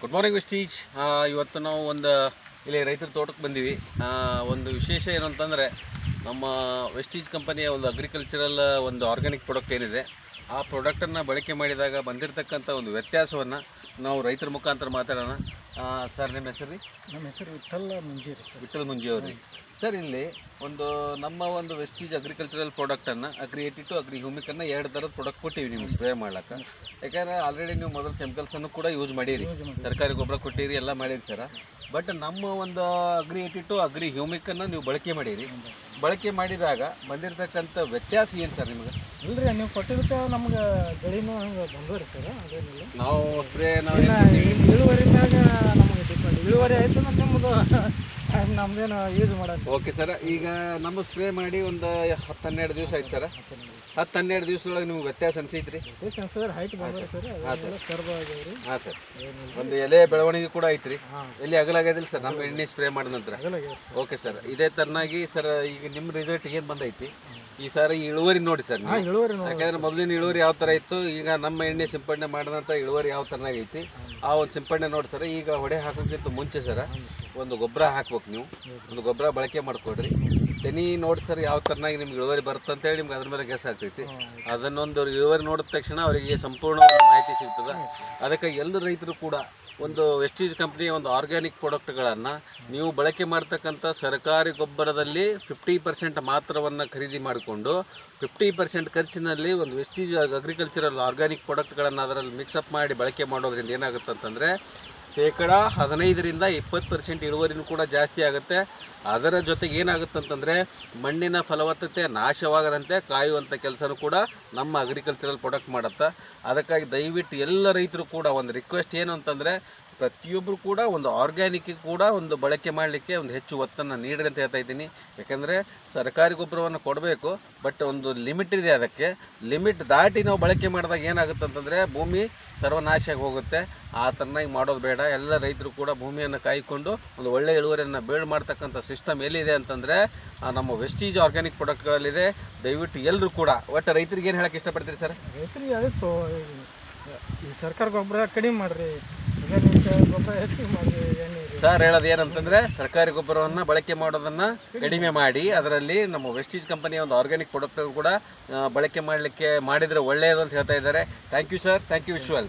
Good morning Vestige ಇವತ್ತು ನಾವು ಒಂದು ಇಲ್ಲಿ ರೈತರ ತೋಟಕ್ಕೆ ಬಂದೀವಿ. ಒಂದು ವಿಶೇಷ ಏನು ನಮ್ಮ ವೆಸ್ಟೀಜ್ ಕಂಪನಿಯ ಒಂದು ಅಗ್ರಿಕಲ್ಚರಲ್ ಒಂದು ಆರ್ಗ್ಯಾನಿಕ್ ಪ್ರಾಡಕ್ಟ್ ಏನಿದೆ ಆ ಪ್ರಾಡಕ್ಟನ್ನು ಬಳಕೆ ಮಾಡಿದಾಗ ಬಂದಿರತಕ್ಕಂಥ ಒಂದು ವ್ಯತ್ಯಾಸವನ್ನು ನಾವು ರೈತರ ಮುಖಾಂತರ ಮಾತಾಡೋಣ. ಸರ್ ನಿಮ್ಮ ಹೆಸರು ರೀ? ನಮ್ಮ ಹೆಸರು ವಿಠಲ್ ಮುಂಜಿ ಸರ್. ವಿಠಲ್ ಮುಂಜಿ ಅವ್ರಿ ಸರ್ ಇಲ್ಲಿ ಒಂದು ನಮ್ಮ ಒಂದು ವೆಸ್ಟೀಜ್ ಅಗ್ರಿಕಲ್ಚರಲ್ ಪ್ರಾಡಕ್ಟನ್ನು ಅಗ್ರಿ ಏಟಿ ಟು ಅಗ್ರಿ ಹ್ಯೂಮಿಕನ್ನು ಎರಡು ಥರದ ಪ್ರಾಡಕ್ಟ್ ಕೊಟ್ಟಿವಿ ನೀವು ಸ್ಪ್ರೇ ಮಾಡ್ಲಕ್ಕೆ ಯಾಕಂದ್ರೆ ಆಲ್ರೆಡಿ ನೀವು ಮೊದಲು ಕೆಮಿಕಲ್ಸನ್ನು ಕೂಡ ಯೂಸ್ ಮಾಡೀರಿ. ತರಕಾರಿ ಗೊಬ್ಬರ ಕೊಟ್ಟಿರಿ ಎಲ್ಲ ಮಾಡಿರಿ ಸರ್ ಬಟ್ ನಮ್ಮ ಒಂದು ಅಗ್ರಿ ಏಟಿ ಟು ಅಗ್ರಿ ಹ್ಯೂಮಿಕನ್ನು ನೀವು ಬಳಕೆ ಮಾಡಿರಿ. ಬಳಕೆ ಮಾಡಿದಾಗ ಬಂದಿರತಕ್ಕಂಥ ವ್ಯತ್ಯಾಸ ಏನು ಸರ್ ನಿಮ್ಗೆ? ಇಲ್ರಿ ನೀವು ಕೊಟ್ಟಿದ್ದಕ್ಕೆ ನಮ್ಗೆ ಬೆಳೆನೂ ಹಂಗೆ ಬಂದವ್ರಿ ಸರ್ ಅದೇನಿಲ್ಲ. ನಾವು ಸ್ಪ್ರೇ ನಾವು ಇಳುವರಿ ಮ್ಯಾಗ ನಮಗೆ ಡಿಪೆಂಡ್ ಇಳುವರಿ ಆಯ್ತು ಅಂದ್ರೆ ನಿಮ್ಮದು ನಮ್ದೇನು ಯೂಸ್ ಮಾಡೋದು ಓಕೆ ಸರ್ ಈಗ ನಮ್ಮ ಸ್ಪ್ರೇ ಮಾಡಿ ಒಂದು ಹತ್ತು ಹನ್ನೆರಡು ದಿವಸ ಆಯ್ತು ಸರ್ ಹತ್ತು ಹನ್ನೆರಡು ದಿವಸದೊಳಗೆ ನಿಮ್ಗೆ ವ್ಯತ್ಯಾಸ ಅನ್ಸೈತ್ರಿ? ಸರ್ ಹೈಟ್ ಬಂದವ್ರಿ ಸರ್ ಆಗ್ಯಾವ್ರಿ ಹಾಂ ಸರ್ ಒಂದು ಎಲೆ ಬೆಳವಣಿಗೆ ಕೂಡ ಐತ್ರಿ. ಎಲ್ಲಿ ಅಗಲಾಗ್ಯದಿಲ್ಲ ಸರ್ ನಮ್ಮ ಎಣ್ಣೆ ಸ್ಪ್ರೇ ಮಾಡಿದ ನಂತರ. ಓಕೆ ಸರ್ ಇದೇ ತರನಾಗಿ ಸರ್ ಈಗ ನಿಮ್ಮ ರಿಸಲ್ಟ್ ಏನು ಬಂದೈತಿ? ಈ ಸಾರಿ ಇಳುವರಿ ನೋಡಿ ಸರ್ ಹಾಂ ಇಳುವರಿ ನೋಡಿ. ಯಾಕಂದ್ರೆ ಮೊದಲಿನ ಇಳುವರಿ ಯಾವ ತರ ಇತ್ತು? ಈಗ ನಮ್ಮ ಎಣ್ಣೆ ಸಿಂಪಡಣೆ ಮಾಡಿದಂತ ಇಳುವರಿ ಯಾವ ತರ ಐತಿ? ಆ ಒಂದು ಸಿಂಪಡಣೆ ನೋಡಿ ಸರ್ ಈಗ ಹೊಡೆ ಹಾಕೋಕ್ಕಿಂತ ಮುಂಚೆ ಸರ ಒಂದು ಗೊಬ್ಬರ ಹಾಕ್ಬೇಕು ನೀವು. ಒಂದು ಗೊಬ್ಬರ ಬಳಕೆ ಮಾಡ್ಕೊಡ್ರಿ. ತೆನಿ ನೋಡಿ ಸರ್ ಯಾವ ತರನಾಗಿ ನಿಮ್ಗೆ ಇಳುವರಿ ಬರುತ್ತೆ ಅಂತೇಳಿ ನಿಮ್ಗೆ ಅದ್ರ ಮೇಲೆ ಗೆಸ್ ಆಗ್ತೈತಿ. ಅದನ್ನೊಂದು ಇಳುವರಿ ನೋಡಿದ ತಕ್ಷಣ ಅವರಿಗೆ ಸಂಪೂರ್ಣ ಒಂದು ಮಾಹಿತಿ ಸಿಗ್ತದೆ. ಅದಕ್ಕೆ ಎಲ್ಲ ರೈತರು ಕೂಡ ಒಂದು ವೆಸ್ಟೀಜ್ ಕಂಪ್ನಿಯ ಒಂದು ಆರ್ಗ್ಯಾನಿಕ್ ಪ್ರಾಡಕ್ಟ್ಗಳನ್ನು ನೀವು ಬಳಕೆ ಮಾಡ್ತಕ್ಕಂಥ ಸರ್ಕಾರಿ ಗೊಬ್ಬರದಲ್ಲಿ ಫಿಫ್ಟಿ ಪರ್ಸೆಂಟ್ ಮಾತ್ರವನ್ನು ಖರೀದಿ ಮಾಡಿಕೊಂಡು. ಫಿಫ್ಟಿ ಪರ್ಸೆಂಟ್ ಖರ್ಚಿನಲ್ಲಿ ಒಂದು ವೆಸ್ಟೀಜ್ ಅಗ್ರಿಕಲ್ಚರಲ್ ಆರ್ಗ್ಯಾನಿಕ್ ಪ್ರಾಡಕ್ಟ್ಗಳನ್ನು ಅದರಲ್ಲಿ ಮಿಕ್ಸಪ್ ಮಾಡಿ ಬಳಕೆ ಮಾಡೋದ್ರಿಂದ ಏನಾಗುತ್ತೆ ಅಂತಂದರೆ ಶೇಕಡ ಹದಿನೈದರಿಂದ ಇಪ್ಪತ್ತು ಪರ್ಸೆಂಟ್ ಇಳುವರಿನೂ ಕೂಡ ಜಾಸ್ತಿ ಆಗುತ್ತೆ. ಅದರ ಜೊತೆಗೆ ಏನಾಗುತ್ತೆ ಅಂತಂದರೆ ಮಣ್ಣಿನ ಫಲವತ್ತತೆ ನಾಶವಾಗದಂತೆ ಕಾಯುವಂಥ ಕೆಲಸನೂ ಕೂಡ ನಮ್ಮ ಅಗ್ರಿಕಲ್ಚರಲ್ ಪ್ರಾಡಕ್ಟ್ ಮಾಡುತ್ತೆ. ಅದಕ್ಕಾಗಿ ದಯವಿಟ್ಟು ಎಲ್ಲ ರೈತರು ಕೂಡ ಒಂದು ರಿಕ್ವೆಸ್ಟ್ ಏನು ಅಂತಂದರೆ ಪ್ರತಿಯೊಬ್ಬರು ಕೂಡ ಒಂದು ಆರ್ಗ್ಯಾನಿಕ್ ಕೂಡ ಒಂದು ಬಳಕೆ ಮಾಡಲಿಕ್ಕೆ ಒಂದು ಹೆಚ್ಚು ಒತ್ತನ್ನು ನೀಡ್ರಿ ಅಂತ ಹೇಳ್ತಾ ಇದ್ದೀನಿ. ಯಾಕಂದರೆ ಸರ್ಕಾರಿ ಗೊಬ್ಬರವನ್ನು ಕೊಡಬೇಕು ಬಟ್ ಒಂದು ಲಿಮಿಟ್ ಇದೆ ಅದಕ್ಕೆ. ಲಿಮಿಟ್ ದಾಟಿ ನಾವು ಬಳಕೆ ಮಾಡಿದಾಗ ಏನಾಗುತ್ತೆ ಅಂತಂದರೆ ಭೂಮಿ ಸರ್ವನಾಶ ಆಗಿ ಹೋಗುತ್ತೆ. ಆ ಥರನಾಗಿ ಮಾಡೋದು ಬೇಡ. ಎಲ್ಲ ರೈತರು ಕೂಡ ಭೂಮಿಯನ್ನು ಕಾಯ್ಕೊಂಡು ಒಂದು ಒಳ್ಳೆಯ ಇಳುವರಿಯನ್ನು ಬೇಳ್ ಮಾಡ್ತಕ್ಕಂಥ ಸಿಸ್ಟಮ್ ಎಲ್ಲಿದೆ ಅಂತಂದರೆ ನಮ್ಮ ವೆಸ್ಟೀಜ್ ಆರ್ಗ್ಯಾನಿಕ್ ಪ್ರಾಡಕ್ಟ್ಗಳಲ್ಲಿದೆ ದಯವಿಟ್ಟು ಎಲ್ಲರೂ ಕೂಡ, ಒಟ್ಟು ರೈತರಿಗೆ ಏನು ಹೇಳಕ್ಕೆ ಇಷ್ಟಪಡ್ತೀರಿ ಸರ್? ರೈತರಿಗೆ ಈ ಸರ್ಕಾರ ಗೊಬ್ಬರ ಕಡಿಮೆ ಮಾಡ್ರಿ. ಗೊಬ್ಬರ ಹೆಚ್ಚಿಗೆ ಸರ್ ಹೇಳೋದು ಏನಂತಂದ್ರೆ ಸರ್ಕಾರಿ ಗೊಬ್ಬರವನ್ನು ಬಳಕೆ ಮಾಡೋದನ್ನ ಕಡಿಮೆ ಮಾಡಿ, ಅದರಲ್ಲಿ ನಮ್ಮ ವೆಸ್ಟೀಜ್ ಕಂಪನಿಯ ಒಂದು ಆರ್ಗ್ಯಾನಿಕ್ ಪ್ರಾಡಕ್ಟ್ ಕೂಡ ಬಳಕೆ ಮಾಡಲಿಕ್ಕೆ ಮಾಡಿದರೆ ಒಳ್ಳೆಯದು ಅಂತ ಹೇಳ್ತಾ ಇದ್ದಾರೆ. Thank you sir thank you ವಿಶ್ವಲ್